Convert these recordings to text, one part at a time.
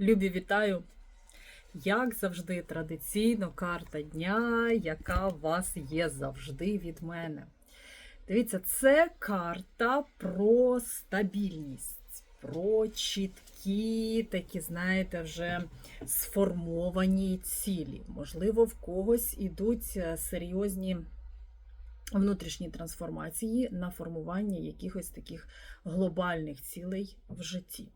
Любі, вітаю! Як завжди, традиційно карта дня, яка у вас є завжди від мене. Дивіться, це карта про стабільність, про чіткі, такі, знаєте, вже сформовані цілі. Можливо, в когось ідуть е, серйозні внутрішні трансформації на формування якихось таких глобальних цілей в житті.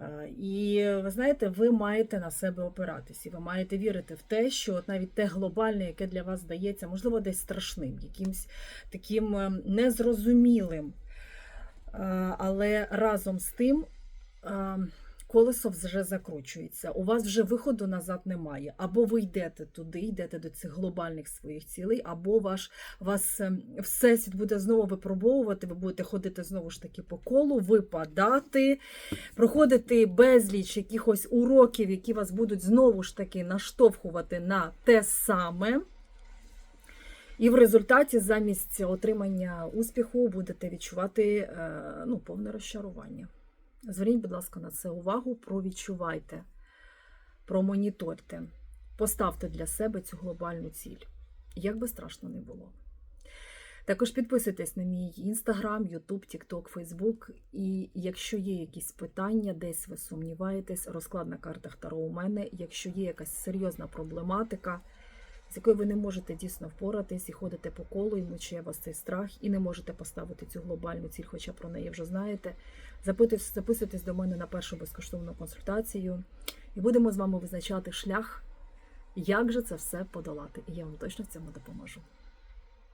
Е, І ви знаєте, ви маєте на себе опиратись, і ви маєте вірити в те, що от навіть те глобальне, яке для вас здається, можливо, десь страшним, якимсь таким е, незрозумілим. Е, Але разом з тим колесо вже закручується. У вас вже виходу назад немає. Або ви йдете туди, йдете до цих глобальних своїх цілей, або ваш вас е, всесвіт буде знову випробовувати, ви будете ходити знову ж таки по колу, випадати, проходити безліч якихось уроків, які вас будуть знову ж таки наштовхувати на те саме. І в результаті замість отримання успіху будете відчувати е, ну, повне розчарування. Зверніть, будь ласка, на це увагу, провідчувайте, промоніторте, поставте для себе цю глобальну ціль. Як би страшно не було. Також підписуйтесь на мій інстаграм, Ютуб, Тікток, Фейсбук. І якщо є якісь питання, десь ви сумніваєтесь, розклад на картах Таро у мене. Якщо є якась серйозна проблематика, з якою ви не можете дійсно впоратись і ходите по колу, і мучає вас цей страх, і не можете поставити цю глобальну ціль, хоча про неї вже знаєте. Записуйтесь до мене на першу безкоштовну консультацію, і будемо з вами визначати шлях, як же це все подолати. І я вам точно в цьому допоможу.